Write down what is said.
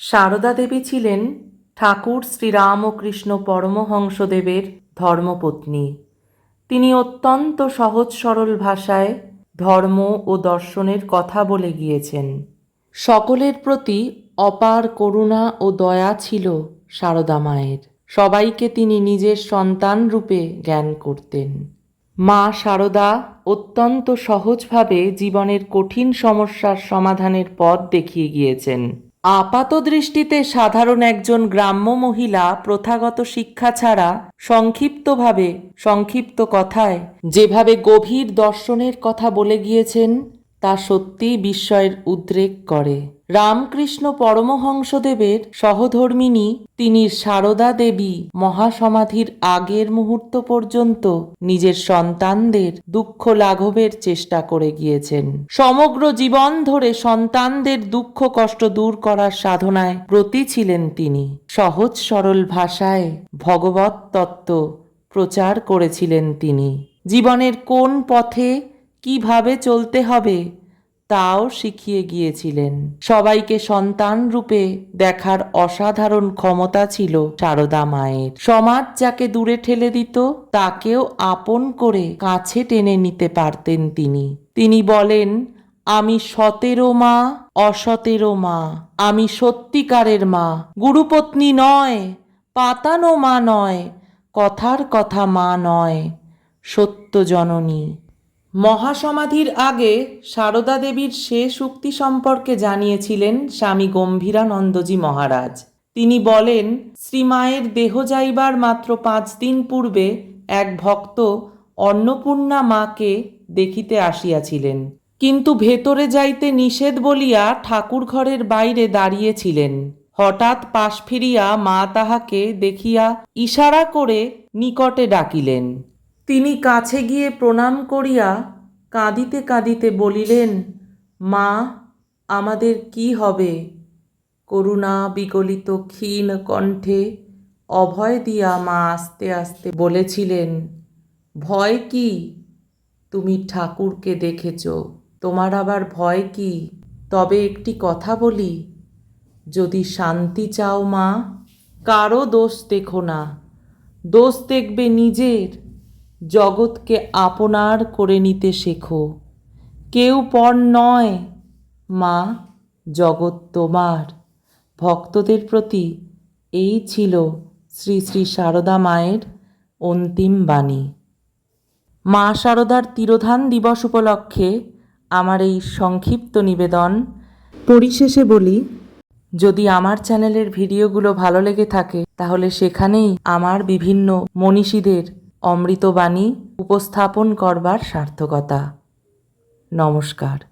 সারদা দেবী ছিলেন ঠাকুর শ্রীরামকৃষ্ণ পরমহংসদেবের ধর্মপত্নী। তিনি অত্যন্ত সহজ সরল ভাষায় ধর্ম ও দর্শনের কথা বলে গিয়েছেন। সকলের প্রতি অপার করুণা ও দয়া ছিল সারদা মায়ের। সবাইকে তিনি নিজের সন্তান রূপে জ্ঞান করতেন। মা সারদা অত্যন্ত সহজভাবে জীবনের কঠিন সমস্যার সমাধানের পথ দেখিয়ে গিয়েছেন। আপাত দৃষ্টিতে সাধারণ একজন গ্রাম্য মহিলা প্রথাগত শিক্ষা ছাড়া সংক্ষিপ্তভাবে, সংক্ষিপ্ত কথায়, যেভাবে গভীর দর্শনের কথা বলে গিয়েছেন তা সত্যিই বিস্ময়ের উদ্রেক করে। রামকৃষ্ণ পরমহংসদেবের সহধর্মিনী, তিনি সারদা দেবী মহাসমাধির আগের মুহূর্ত পর্যন্ত নিজের সন্তানদের দুঃখ লাঘবের চেষ্টা করে গিয়েছেন। সমগ্র জীবন ধরে সন্তানদের দুঃখ কষ্ট দূর করার সাধনায় ব্রতী ছিলেন তিনি। সহজ সরল ভাষায় ভগবত তত্ত্ব প্রচার করেছিলেন তিনি। জীবনের কোন পথে কীভাবে চলতে হবে তাও শিখিয়ে গিয়েছিলেন। সবাইকে সন্তান রূপে দেখার অসাধারণ ক্ষমতা ছিল সারদা মায়ের। সমাজ যাকে দূরে ঠেলে দিত, তাকেও আপন করে কাছে টেনে নিতে পারতেন তিনি। তিনি বলেন, আমি সতেরো মা, অসতেরো মা, আমি সত্যিকারের মা। গুরুপত্নী নয়, পাতানো মা নয়, কথার কথা মা নয়, সত্য জননী। মহাসমাধির আগে সারদা দেবীর শেষ উক্তি সম্পর্কে জানিয়েছিলেন স্বামী গম্ভীরানন্দজি মহারাজ। তিনি বলেন শ্রীমায়ের দেহ যাইবার মাত্র পাঁচ দিন পূর্বে এক ভক্ত অন্নপূর্ণা মাকে দেখিতে আসিয়াছিলেন। কিন্তু ভেতরে যাইতে নিষেধ বলিয়া ঠাকুর ঘরের বাইরে দাঁড়িয়েছিলেন। হঠাৎ পাশ ফিরিয়া মা তাহাকে দেখিয়া ইশারা করে নিকটে ডাকিলেন। তিনি কাছে গিয়ে প্রণাম করিয়া কাঁদিতে কাঁদিতে বলিলেন, মা, আমাদের কি হবে? করুণা বিগলিত ক্ষীণ কণ্ঠে অভয় দিয়া মা আস্তে আস্তে বলেছিলেন, ভয় কি? তুমি ঠাকুরকে দেখেছ, তোমার আবার ভয় কি? তবে একটি কথা বলি, যদি শান্তি চাও মা, কারও দোষ দেখো না। দোষ দেখবে নিজের জগৎকে আপনার করে নিতে শেখো। কেউ পর নয়, মা, জগৎ তোমার। ভক্তদের প্রতি এই ছিল শ্রী শ্রী সারদা মায়ের অন্তিম বাণী। মা শারদার তিরোধান দিবস উপলক্ষে আমার এই সংক্ষিপ্ত নিবেদন পরিশেষে বলি, যদি আমার চ্যানেলের ভিডিওগুলো ভালো লেগে থাকে, তাহলে সেখানেই আমার বিভিন্ন মনীষীদের অমৃতবাণী উপস্থাপন করবার সার্থকতা। নমস্কার।